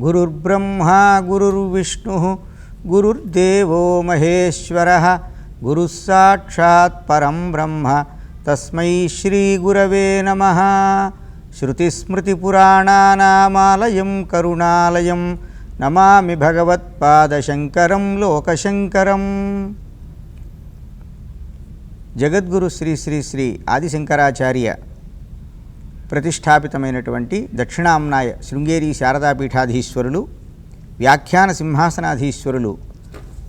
గురుర్బ్రహ్మా గురుర్విష్ణు గురుర్దేవో మహేశ్వర గురుస్సాక్షాత్ పరం బ్రహ్మ తస్మై శ్రీగురవే నమ. శృతిస్మృతిపురాణానామాలయం కరుణాలయం నమామి భగవత్పాదశంకరం లోకశంకరం. జగద్గురు శ్రీ శ్రీ శ్రీ ఆదిశంకరాచార్య ప్రతిష్టాపితమైనటువంటి దక్షిణాంనాయ శృంగేరి శారదాపీఠాధీశ్వరులు వ్యాఖ్యాన సింహాసనాధీశ్వరులు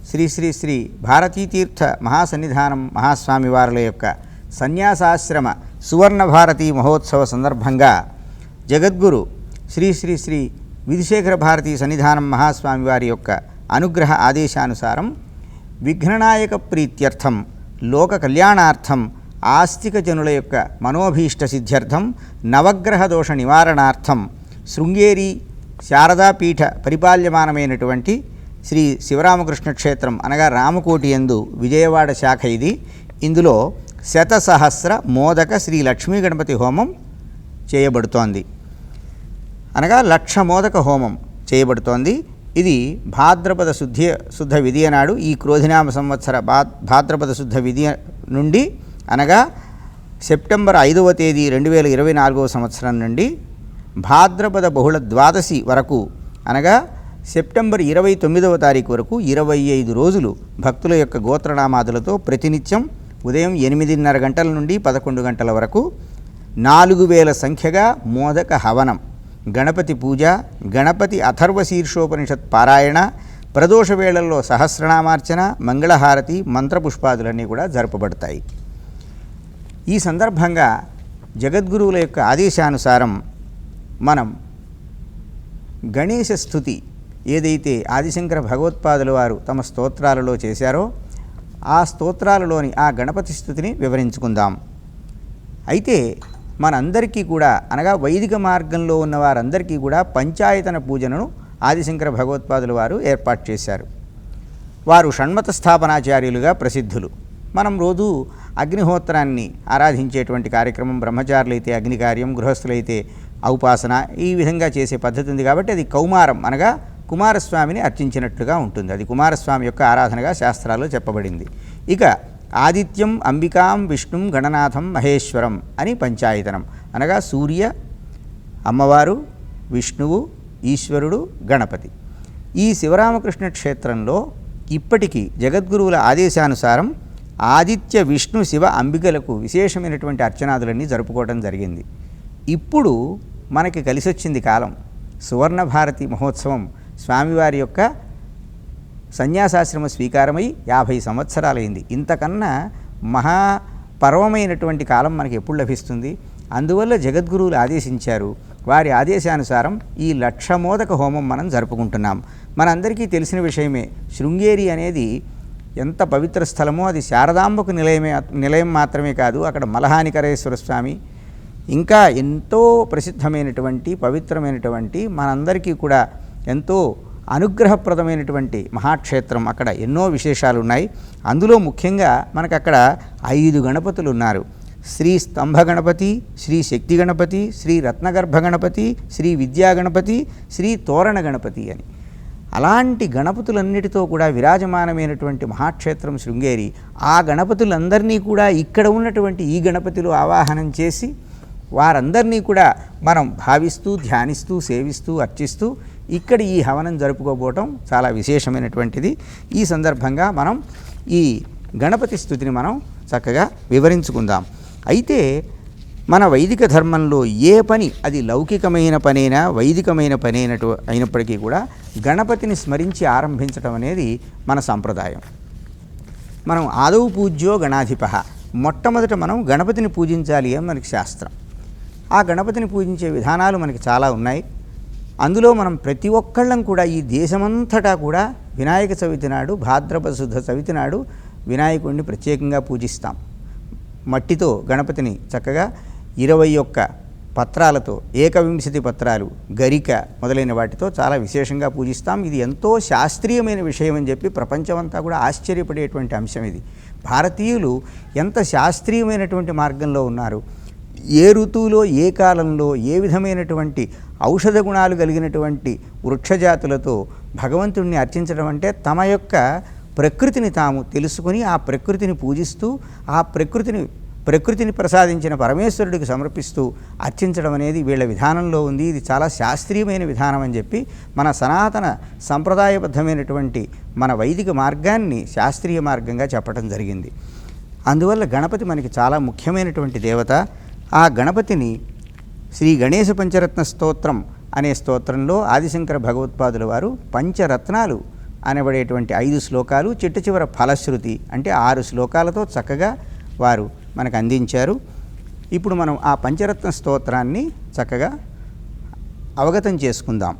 శ్రీ శ్రీ శ్రీ భారతీతీర్థ మహాసన్నిధానం మహాస్వామి వారుల యొక్క సన్యాసాశ్రమ సువర్ణ భారతీ మహోత్సవ సందర్భంగా జగద్గురు శ్రీ శ్రీ శ్రీ విధుశేఖర భారతీ సన్నిధానం మహాస్వామి వారి యొక్క అనుగ్రహ ఆదేశానుసారం విఘ్ననాయక ప్రీత్యర్థం లోక కళ్యాణార్థం ఆస్తిక జనుల యొక్క మనోభీష్ట సిద్ధ్యర్థం నవగ్రహ దోష నివారణార్థం శృంగేరి శారదాపీఠ పరిపాల్యమానమైనటువంటి శ్రీ శివరామకృష్ణ క్షేత్రం అనగా రామకోటి ఎందు విజయవాడ శాఖ ఇది. ఇందులో శతసహస్ర మోదక శ్రీ లక్ష్మీ గణపతి హోమం చేయబడుతోంది. అనగా లక్ష మోదక హోమం చేయబడుతోంది. ఇది భాద్రపద శుద్ధి శుద్ధ విధియ నాడు ఈ క్రోధినామ సంవత్సర భా భాద్రపద శుద్ధ విధియ నుండి అనగా సెప్టెంబర్ ఐదవ తేదీ రెండు వేల ఇరవై నాలుగవ సంవత్సరం నుండి భాద్రపద బహుళ ద్వాదశి వరకు అనగా సెప్టెంబర్ ఇరవై తొమ్మిదవ తారీఖు వరకు ఇరవై ఐదు రోజులు భక్తుల యొక్క గోత్రనామాదులతో ప్రతినిత్యం ఉదయం ఎనిమిదిన్నర గంటల నుండి పదకొండు గంటల వరకు నాలుగు వేల సంఖ్యగా మోదక హవనం గణపతి పూజ గణపతి అథర్వ శీర్షోపనిషత్ పారాయణ ప్రదోష వేళల్లో సహస్రనామార్చన మంగళహారతి మంత్రపుష్పాదులన్నీ కూడా జరపబడతాయి. ఈ సందర్భంగా జగద్గురువుల యొక్క ఆదేశానుసారం మనం గణేశ స్థుతి ఏదైతే ఆదిశంకర భగవత్పాదుల వారు తమ స్తోత్రాలలో చేశారో ఆ స్తోత్రాలలోని ఆ గణపతి స్థుతిని వివరించుకుందాం. అయితే మనందరికీ కూడా అనగా వైదిక మార్గంలో ఉన్న వారందరికీ కూడా పంచాయతన పూజనను ఆదిశంకర భగవత్పాదుల వారు ఏర్పాటు చేశారు. వారు షణ్మత స్థాపనాచార్యులుగా ప్రసిద్ధులు. మనం రోజు అగ్నిహోత్రాన్ని ఆరాధించేటువంటి కార్యక్రమం బ్రహ్మచారులైతే అగ్ని కార్యం గృహస్థులైతే ఔపాసన ఈ విధంగా చేసే పద్ధతి ఉంది కాబట్టి అది కౌమారం అనగా కుమారస్వామిని అర్చించినట్లుగా ఉంటుంది. అది కుమారస్వామి యొక్క ఆరాధనగా శాస్త్రాల్లో చెప్పబడింది. ఇక ఆదిత్యం అంబికాం విష్ణుం గణనాథం మహేశ్వరం అని పంచాయతనం. అనగా సూర్య అమ్మవారు విష్ణువు ఈశ్వరుడు గణపతి. ఈ శివరామకృష్ణ క్షేత్రంలో ఇప్పటికీ జగద్గురువుల ఆదేశానుసారం ఆదిత్య విష్ణు శివ అంబికలకు విశేషమైనటువంటి అర్చనాదులన్నీ జరుపుకోవడం జరిగింది. ఇప్పుడు మనకి కలిసొచ్చింది కాలం. సువర్ణ భారతి మహోత్సవం స్వామివారి యొక్క సన్యాసాశ్రమ స్వీకారమై యాభై సంవత్సరాలైంది. ఇంతకన్నా మహా పర్వమైనటువంటి కాలం మనకి ఎప్పుడు లభిస్తుంది? అందువల్ల జగద్గురువులు ఆదేశించారు. వారి ఆదేశానుసారం ఈ లక్షమోదక హోమం మనం జరుపుకుంటున్నాం. మనందరికీ తెలిసిన విషయమే శృంగేరి అనేది ఎంత పవిత్ర స్థలమో అది శారదాంబకు నిలయమే నిలయం మాత్రమే కాదు అక్కడ మలహానికరేశ్వర స్వామి. ఇంకా ఎంతో ప్రసిద్ధమైనటువంటి పవిత్రమైనటువంటి మనందరికీ కూడా ఎంతో అనుగ్రహప్రదమైనటువంటి మహాక్షేత్రం అక్కడ ఎన్నో విశేషాలు ఉన్నాయి అందులో ముఖ్యంగా మనకు అక్కడ ఐదు గణపతులు ఉన్నారు శ్రీ స్తంభ గణపతి శ్రీ శక్తి గణపతి శ్రీ రత్నగర్భ గణపతి శ్రీ విద్యా గణపతి శ్రీ తోరణ గణపతి అని. అలాంటి గణపతులన్నిటితో కూడా విరాజమానమైనటువంటి మహాక్షేత్రం శృంగేరి ఆ గణపతులందరినీ కూడా ఇక్కడ ఉన్నటువంటి ఈ గణపతిలో ఆవాహనం చేసి వారందరినీ కూడా మనం భావిస్తూ ధ్యానిస్తూ సేవిస్తూ అర్చిస్తూ ఇక్కడ ఈ హవనం జరుపుకోబోవటం చాలా విశేషమైనటువంటిది. ఈ సందర్భంగా మనం ఈ గణపతి స్థుతిని మనం చక్కగా వివరించుకుందాం. అయితే మన వైదిక ధర్మంలో ఏ పని అది లౌకికమైన పనైనా వైదికమైన పనైనటు అయినప్పటికీ కూడా గణపతిని స్మరించి ఆరంభించడం అనేది మన సాంప్రదాయం. మనం ఆదవు పూజ్యో గణాధిప మొట్టమొదట మనం గణపతిని పూజించాలి అని మనకి శాస్త్రం. ఆ గణపతిని పూజించే విధానాలు మనకి చాలా ఉన్నాయి. అందులో మనం ప్రతి ఒక్కళ్ళం కూడా ఈ దేశమంతటా కూడా వినాయక చవితి నాడు భాద్రపద శుద్ధ చవితి నాడు వినాయకుడిని ప్రత్యేకంగా పూజిస్తాం. మట్టితో గణపతిని చక్కగా ఇరవై ఒక్క పత్రాలతో ఏకవింశతి పత్రాలు గరిక మొదలైన వాటితో చాలా విశేషంగా పూజిస్తాం. ఇది ఎంతో శాస్త్రీయమైన విషయం అని చెప్పి ప్రపంచమంతా కూడా ఆశ్చర్యపడేటువంటి అంశం ఇది. భారతీయులు ఎంత శాస్త్రీయమైనటువంటి మార్గంలో ఉన్నారు? ఏ ఋతువులో ఏ కాలంలో ఏ విధమైనటువంటి ఔషధ గుణాలు కలిగినటువంటి వృక్షజాతులతో భగవంతుణ్ణి అర్చించడం అంటే తమ యొక్క ప్రకృతిని తాము తెలుసుకొని ఆ ప్రకృతిని పూజిస్తూ ఆ ప్రకృతిని ప్రకృతిని ప్రసాదించిన పరమేశ్వరుడికి సమర్పిస్తూ అర్చించడం అనేది వీళ్ళ విధానంలో ఉంది. ఇది చాలా శాస్త్రీయమైన విధానం అని చెప్పి మన సనాతన సంప్రదాయబద్ధమైనటువంటి మన వైదిక మార్గాన్ని శాస్త్రీయ మార్గంగా చెప్పడం జరిగింది. అందువల్ల గణపతి మనకి చాలా ముఖ్యమైనటువంటి దేవత. ఆ గణపతిని శ్రీ గణేశ పంచరత్న స్తోత్రం అనే స్తోత్రంలో ఆదిశంకర భగవత్పాదుల వారు పంచరత్నాలు అనబడేటువంటి ఐదు శ్లోకాలు చిట్ట చివర ఫలశ్రుతి అంటే ఆరు శ్లోకాలతో చక్కగా వారు మనకు అందించారు ఇప్పుడు మనం ఆ పంచరత్న స్తోత్రాన్ని చక్కగా అవగతం చేసుకుందాం.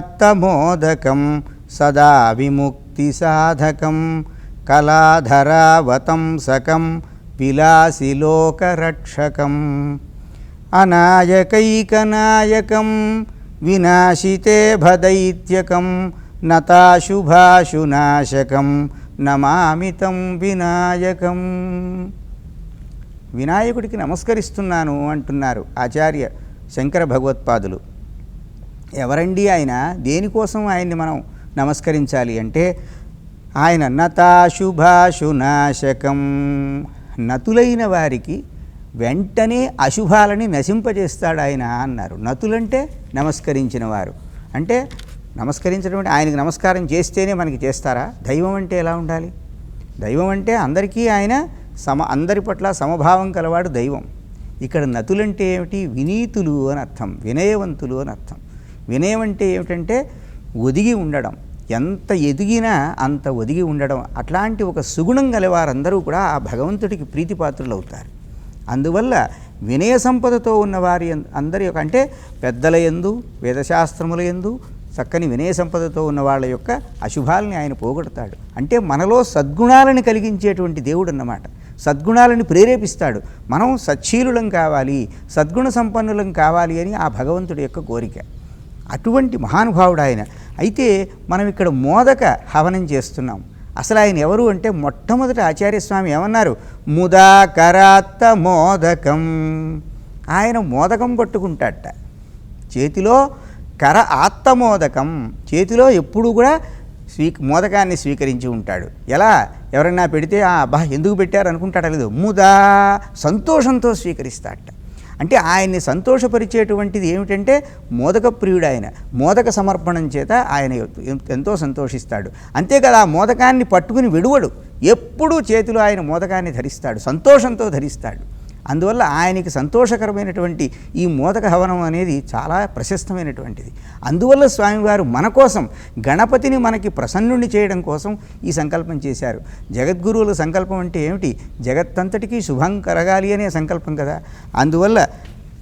ముదాకరాత్తమోదకం సదా విముక్తి సాధకం కళాధరావతంసకం విలాసిలోకరక్షకం అనాయకైకనాయకం వినాశితే భదైత్యకం నతాశుభాశునాశకం నమామితం వినాయకం. వినాయకుడికి నమస్కరిస్తున్నాను అంటున్నారు ఆచార్య శంకర భగవత్పాదులు. ఎవరండి ఆయన? దేనికోసం ఆయన్ని మనం నమస్కరించాలి అంటే ఆయన నతాశుభాశునాశకం. నతులైన వారికి వెంటనే అశుభాలని నశింపజేస్తాడు ఆయన అన్నారు. నతులంటే నమస్కరించిన వారు అంటే నమస్కరించడం ఆయనకు నమస్కారం చేస్తేనే మనకి చేస్తారా? దైవం అంటే ఎలా ఉండాలి? దైవం అంటే అందరికీ ఆయన సమ అందరి పట్ల సమభావం కలవాడు దైవం. ఇక్కడ నతులంటే ఏమిటి? వినీతులు అని అర్థం వినయవంతులు అని అర్థం. వినయం అంటే ఏమిటంటే ఒదిగి ఉండడం. ఎంత ఎదిగినా అంత ఒదిగి ఉండడం. అట్లాంటి ఒక సుగుణం గలవారందరూ కూడా ఆ భగవంతుడికి ప్రీతిపాత్రులు అవుతారు అందువల్ల వినయ సంపదతో ఉన్నవారి అందరి యొక్క అంటే పెద్దల ఎందు వేదశాస్త్రముల ఎందు చక్కని వినయ సంపదతో ఉన్న వాళ్ళ యొక్క అశుభాలని ఆయన పోగొడతాడు. అంటే మనలో సద్గుణాలను కలిగించేటువంటి దేవుడు అన్నమాట. సద్గుణాలను ప్రేరేపిస్తాడు. మనం సచ్చీలులం కావాలి సద్గుణ సంపన్నులం కావాలి అని ఆ భగవంతుడి యొక్క కోరిక. అటువంటి మహానుభావుడు ఆయన. అయితే మనం ఇక్కడ మోదక హవనం చేస్తున్నాం. అసలు ఆయన ఎవరు అంటే మొట్టమొదట ఆచార్యస్వామి ఏమన్నారు? ముదాకరాత్త మోదకం. ఆయన మోదకం పట్టుకుంటాడట. చేతిలో కర ఆత్తమోదకం. చేతిలో ఎప్పుడూ కూడా స్వీ మోదకాన్ని స్వీకరించి ఉంటాడు. ఎలా? ఎవరన్నా పెడితే "ఆ, ఎందుకు పెట్టారు? అనుకుంటాడా లేదు. ముదా సంతోషంతో స్వీకరిస్తాడట. అంటే ఆయన్ని సంతోషపరిచేటువంటిది ఏమిటంటే మోదక ప్రియుడు ఆయన మోదక సమర్పణం చేత ఆయన ఎంతో సంతోషిస్తాడు. అంతేకాదు ఆ మోదకాన్ని పట్టుకుని విడువడు. ఎప్పుడూ చేతిలో ఆయన మోదకాన్ని ధరిస్తాడు సంతోషంతో ధరిస్తాడు. అందువల్ల ఆయనకి సంతోషకరమైనటువంటి ఈ మోదక హవనం అనేది చాలా ప్రశస్తమైనటువంటిది. అందువల్ల స్వామివారు మన కోసం గణపతిని మనకి ప్రసన్నుణ్ణి చేయడం కోసం ఈ సంకల్పం చేశారు. జగద్గురువుల సంకల్పం అంటే ఏమిటి? జగత్తంతటికీ శుభం కరగాలి అనే సంకల్పం కదా. అందువల్ల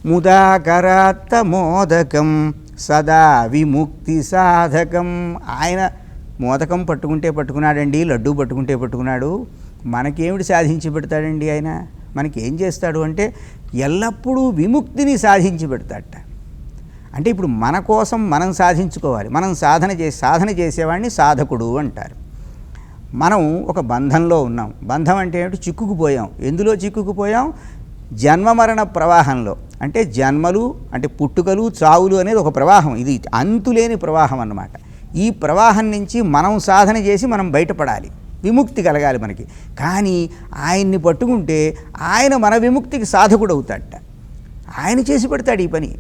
ముదాకరాత్త మోదకం సదా విముక్తి సాధకం. ఆయన మోదకం పట్టుకుంటే పట్టుకున్నాడండి లడ్డూ పట్టుకుంటే పట్టుకున్నాడు. మనకేమిటి సాధించి పెడతాడండి ఆయన? మనకి ఏం చేస్తాడు అంటే ఎల్లప్పుడూ విముక్తిని సాధించి పెడతాడట. అంటే ఇప్పుడు మన కోసం మనం సాధించుకోవాలి. మనం సాధన చేసి సాధన చేసేవాడిని సాధకుడు అంటారు. మనం ఒక బంధంలో ఉన్నాం. బంధం అంటే ఏమిటి? చిక్కుకుపోయాం. ఎందులో చిక్కుకుపోయాం? జన్మమరణ ప్రవాహంలో. అంటే జన్మలు అంటే పుట్టుకలు చావులు అనేది ఒక ప్రవాహం. ఇది అంతులేని ప్రవాహం అన్నమాట. ఈ ప్రవాహం నుంచి మనం సాధన చేసి మనం బయటపడాలి. విముక్తి కలగాలి మనకి. కానీ ఆయన్ని పట్టుకుంటే ఆయన మన విముక్తికి సాధకుడు అవుతాడట ఆయన చేసి పెడతాడు ఈ పని.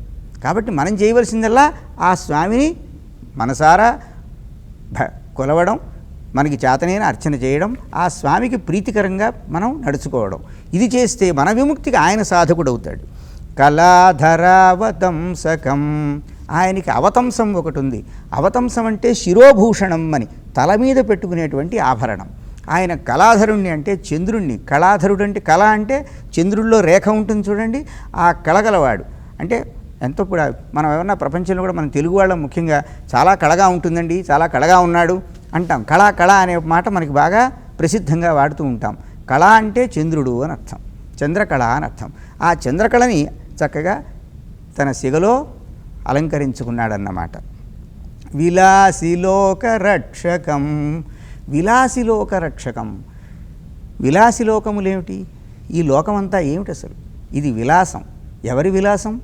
కాబట్టి మనం చేయవలసిందల్లా ఆ స్వామిని మనసారా భ- కొలవడం మనకి చేతనైన అర్చన చేయడం ఆ స్వామికి ప్రీతికరంగా మనం నడుచుకోవడం. ఇది చేస్తే మన విముక్తికి ఆయన సాధకుడు అవుతాడు కళాధరావతంసకం ఆయనకి అవతంసం ఒకటి ఉంది అవతంసం అంటే శిరోభూషణం అని తల మీద పెట్టుకునేటువంటి ఆభరణం. ఆయన కళాధరుణ్ణి అంటే చంద్రుణ్ణి. కళాధరుడు అంటే కళ అంటే చంద్రుల్లో రేఖ ఉంటుంది చూడండి ఆ కళగలవాడు అంటే ఎంతో కూడా మనం ఏమన్నా ప్రపంచంలో కూడా మన తెలుగు వాళ్ళం ముఖ్యంగా చాలా కళగా ఉంటుందండి చాలా కళగా ఉన్నాడు అంటాం. కళ కళ అనే మాట మనకి బాగా ప్రసిద్ధంగా వాడుతూ ఉంటాం. కళ అంటే చంద్రుడు అని అర్థం. చంద్రకళ అని అర్థం. ఆ చంద్రకళని చక్కగా తన సిగలో అలంకరించుకున్నాడన్నమాట. విలాసిలోక రక్షకం విలాసిలోక రక్షకం విలాసిలోకములేమిటి? ఈ లోకమంతా ఏమిటి అసలు ఇది విలాసం. ఎవరి విలాసం?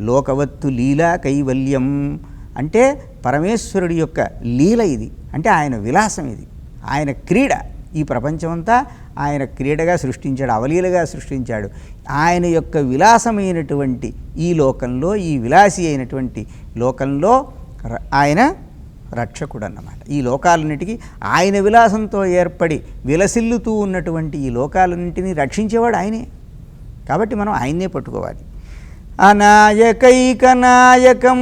లోకవత్తు లీలా కైవల్యం. అంటే పరమేశ్వరుడి యొక్క లీల ఇది. అంటే ఆయన విలాసం ఇది. ఆయన క్రీడ. ఈ ప్రపంచమంతా ఆయన క్రీడగా సృష్టించాడు అవలీలగా సృష్టించాడు. ఆయన యొక్క విలాసమైనటువంటి ఈ లోకంలో ఈ విలాసి అయినటువంటి లోకంలో ర- ఆయన రక్షకుడు అన్నమాట ఈ లోకాలన్నిటికీ ఆయన విలాసంతో ఏర్పడి విలసిల్లుతూ ఉన్నటువంటి ఈ లోకాలన్నింటినీ రక్షించేవాడు ఆయనే. కాబట్టి మనం ఆయన్నే పట్టుకోవాలి. అనాయకైక నాయకం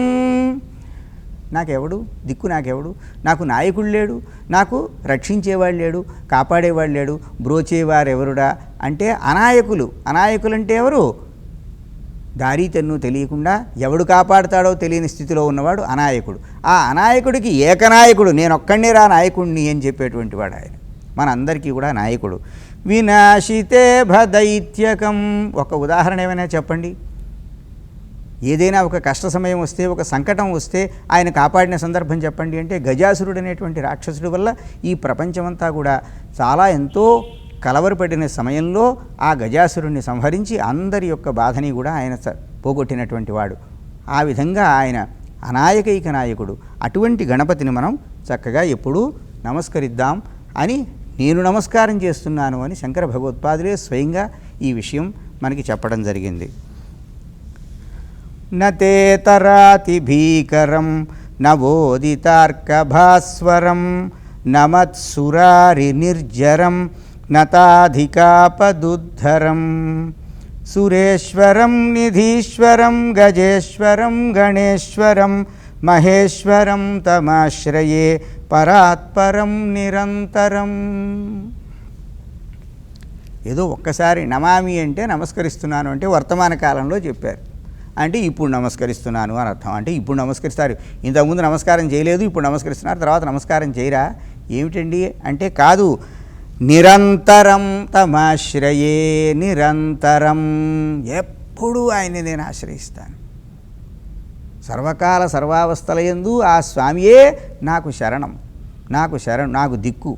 నాకెవడు? దిక్కు నాకెవడు? నాకు నాయకుడు లేడు. నాకు రక్షించేవాడు లేడు. కాపాడేవాడు లేడు. బ్రోచేవారెవరుడా? అంటే అనాయకులు. అనాయకులంటే ఎవరు? దారి తెన్ను తెలియకుండా ఎవడు కాపాడుతాడో తెలియని స్థితిలో ఉన్నవాడు అనాయకుడు. ఆ అనాయకుడికి ఏకనాయకుడు. నేను ఒక్కడే రా నాయకుడిని అని చెప్పేటువంటి వాడు ఆయన. మనందరికీ కూడా నాయకుడు. వినాశితే భదైత్యకం. ఒక ఉదాహరణ ఏమైనా చెప్పండి? ఏదైనా ఒక కష్ట సమయం వస్తే ఒక సంకటం వస్తే ఆయన కాపాడిన సందర్భం చెప్పండి అంటే గజాసురుడు అనేటువంటి రాక్షసుడి వల్ల ఈ ప్రపంచమంతా కూడా చాలా ఎంతో కలవరపడిన సమయంలో ఆ గజాసురుణ్ణి సంహరించి అందరి యొక్క బాధని కూడా ఆయన పోగొట్టినటువంటి వాడు. ఆ విధంగా ఆయన అనాయకైక నాయకుడు. అటువంటి గణపతిని మనం చక్కగా ఎప్పుడూ నమస్కరిద్దాం అని నేను నమస్కారం చేస్తున్నాను అని శంకర భగవత్పాదులే స్వయంగా ఈ విషయం మనకి చెప్పడం జరిగింది. నతేతరాతి భీకరం నవోదితార్కభాస్వరం నమత్సురారి నిర్జరం నతాధికాపదుద్ధరం సురేశ్వరం నిధీశ్వరం గజేశ్వరం గణేశ్వరం మహేశ్వరం తమాశ్రయే పరాత్పరం నిరంతరం. ఏదో ఒక్కసారి నమామి అంటే నమస్కరిస్తున్నాను అంటే వర్తమాన కాలంలో చెప్పారు. అంటే ఇప్పుడు నమస్కరిస్తున్నాను అని అర్థం. అంటే ఇప్పుడు నమస్కరిస్తారు. ఇంతకుముందు నమస్కారం చేయలేదు ఇప్పుడు నమస్కరిస్తున్నారు తర్వాత నమస్కారం చేయరా? ఏమిటండి? అంటే కాదు. నిరంతరం తమాశ్రయే నిరంతరం ఎప్పుడూ ఆయన్ని నేను ఆశ్రయిస్తాను. సర్వకాల సర్వావస్థలయందు ఆ స్వామియే నాకు శరణం. నాకు శరణం నాకు దిక్కు.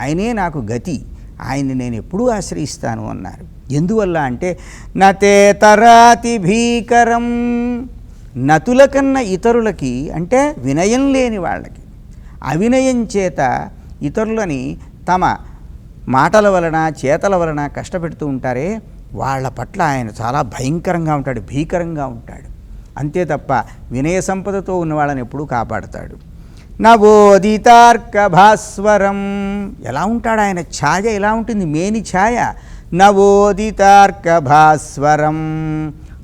ఆయనే నాకు గతి. ఆయన్ని నేను ఎప్పుడూ ఆశ్రయిస్తాను అన్నారు. ఎందువల్ల అంటే నతే తరాతి భీకరం నతుల కన్నా ఇతరులకి అంటే వినయం లేని వాళ్ళకి అవినయం చేత ఇతరులని తమ మాటల వలన చేతల వలన కష్టపెడుతూ ఉంటారే వాళ్ళ పట్ల ఆయన చాలా భయంకరంగా ఉంటాడు భీకరంగా ఉంటాడు. అంతే తప్ప వినయ సంపదతో ఉన్న వాళ్ళని ఎప్పుడూ కాపాడతాడు. నవోదితార్క భాస్వరం. ఎలా ఉంటాడు ఆయన? ఛాయ ఎలా ఉంటుంది? మేని ఛాయ. నవోదితార్క భాస్వరం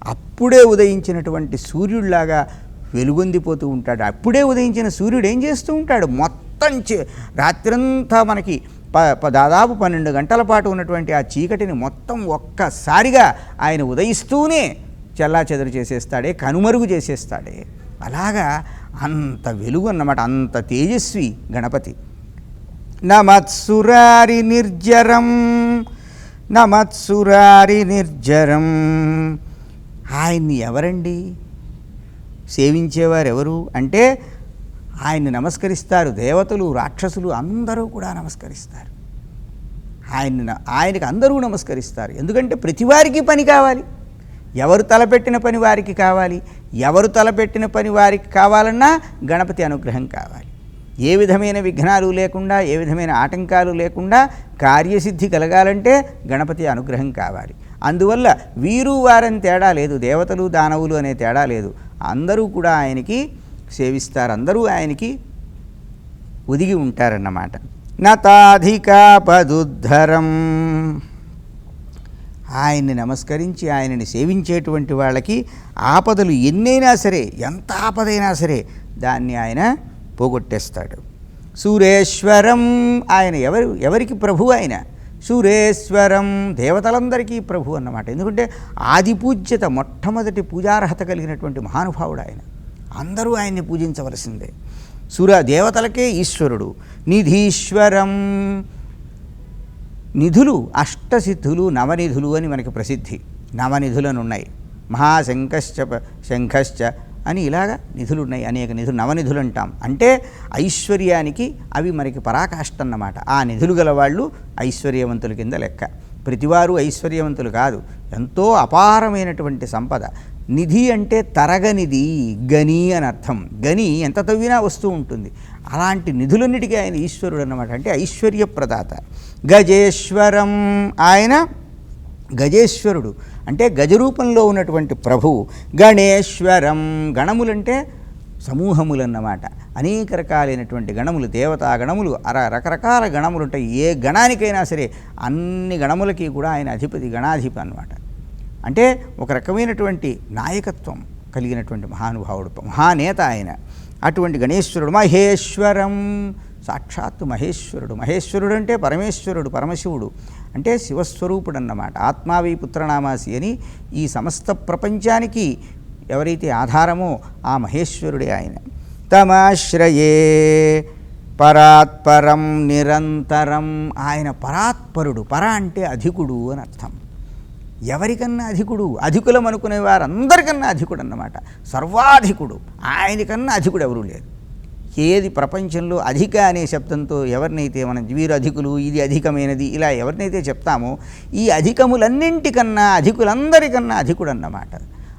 అప్పుడే ఉదయించినటువంటి సూర్యుడిలాగా వెలుగొందిపోతూ ఉంటాడు. అప్పుడే ఉదయించిన సూర్యుడు ఏం చేస్తూ ఉంటాడు? మొత్తం చే- రాత్రంతా మనకి ప ప- దాదాపు పన్నెండు గంటల పాటు ఉన్నటువంటి ఆ చీకటిని మొత్తం ఒక్కసారిగా ఆయన ఉదయిస్తూనే చెల్లా చెదరు చేసేస్తాడే కనుమరుగు చేసేస్తాడే. అలాగా అంత వెలుగు అన్నమాట అంత తేజస్వి గణపతి. నమత్సురారి నిర్జరం. నమత్సురారి నిర్జరం. ఆయన్ని ఎవరండి? సేవించేవారు ఎవరు అంటే ఆయన్ని నమస్కరిస్తారు దేవతలు రాక్షసులు అందరూ కూడా నమస్కరిస్తారు. ఆయన్ని ఆయనకు ఆయనకి అందరూ నమస్కరిస్తారు. ఎందుకంటే ప్రతివారికి పని కావాలి. ఎవరు తలపెట్టిన పని వారికి కావాలి. ఎవరు తలపెట్టిన పని వారికి కావాలన్నా గణపతి అనుగ్రహం కావాలి. ఏ విధమైన విఘ్నాలు లేకుండా ఏ విధమైన ఆటంకాలు లేకుండా కార్యసిద్ధి కలగాలంటే గణపతి అనుగ్రహం కావాలి. అందువల్ల వీరు వారని తేడా లేదు దేవతలు దానవులు అనే తేడా లేదు. అందరూ కూడా ఆయనకి సేవిస్తారు అందరూ ఆయనకి ఒదిగి ఉంటారన్నమాట. నతాధికాపదుద్ధరం. ఆయన్ని నమస్కరించి ఆయనని సేవించేటువంటి వాళ్ళకి ఆపదలు ఎన్నైనా సరే ఎంత ఆపదైనా సరే దాన్ని ఆయన పోగొట్టేస్తాడు. సూరేశ్వరం ఆయన ఎవరు ఎవరికి ప్రభు ఆయన? సూరేశ్వరం దేవతలందరికీ ప్రభు అన్నమాట. ఎందుకంటే ఆది పూజ్యత మొట్టమొదటి పూజార్హత కలిగినటువంటి మహానుభావుడు ఆయన. అందరూ ఆయన్ని పూజించవలసిందే. సూర దేవతలకే ఈశ్వరుడు. నిధీశ్వరం నిధులు అష్టసిద్ధులు నవనిధులు అని మనకి ప్రసిద్ధి. నవనిధులను ఉన్నాయి మహాశంఖశ్చ శంఖశ్చ అని ఇలాగా నిధులు ఉన్నాయి అనేక నిధులు నవనిధులు అంటాం అంటే ఐశ్వర్యానికి అవి మనకి పరాకాష్ట అన్నమాట ఆ నిధులు గలవాళ్ళు ఐశ్వర్యవంతుల కింద లెక్క. ప్రతివారు ఐశ్వర్యవంతులు కాదు. ఎంతో అపారమైనటువంటి సంపద. నిధి అంటే తరగనిది గని అని అర్థం. గని ఎంత తవ్వినా వస్తూ ఉంటుంది. అలాంటి నిధులన్నిటికీ ఆయన ఈశ్వరుడు అన్నమాట అంటే ఐశ్వర్య ప్రదాత గజేశ్వరం ఆయన గజేశ్వరుడు. అంటే గజరూపంలో ఉన్నటువంటి ప్రభువు గణేశ్వరం గణములంటే సమూహములన్నమాట. అనేక రకాలైనటువంటి గణములు దేవతా గణములు అర రకరకాల గణములు ఉంటాయి. ఏ గణానికైనా సరే అన్ని గణములకి కూడా ఆయన అధిపతి గణాధిపతి అన్నమాట. అంటే ఒక రకమైనటువంటి నాయకత్వం కలిగినటువంటి మహానుభావుడు మహానేత ఆయన. అటువంటి గణేశ్వరుడు మహేశ్వరం సాక్షాత్తు మహేశ్వరుడు. మహేశ్వరుడు అంటే పరమేశ్వరుడు పరమశివుడు. అంటే శివస్వరూపుడు అన్నమాట ఆత్మావి పుత్రనామాసి అని ఈ సమస్త ప్రపంచానికి ఎవరైతే ఆధారమో ఆ మహేశ్వరుడే ఆయన. తమాశ్రయే పరాత్పరం నిరంతరం. ఆయన పరాత్పరుడు. పర అంటే అధికుడు అని అర్థం. ఎవరికన్నా అధికుడు? అధికులం అనుకునే వారందరికన్నా అధికుడు అన్నమాట సర్వాధికుడు. ఆయనకన్నా అధికుడు ఎవరూ లేరు. ఏది ప్రపంచంలో అధిక అనే శబ్దంతో ఎవరినైతే మనం వీరు అధికులు ఇది అధికమైనది ఇలా ఎవరినైతే చెప్తామో ఈ అధికములన్నింటికన్నా అధికులందరికన్నా అధికుడు అన్నమాట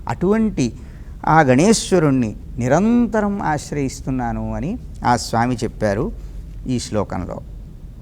అటువంటి ఆ గణేశ్వరుణ్ణి నిరంతరం ఆశ్రయిస్తున్నాను అని ఆ స్వామి చెప్పారు ఈ శ్లోకంలో.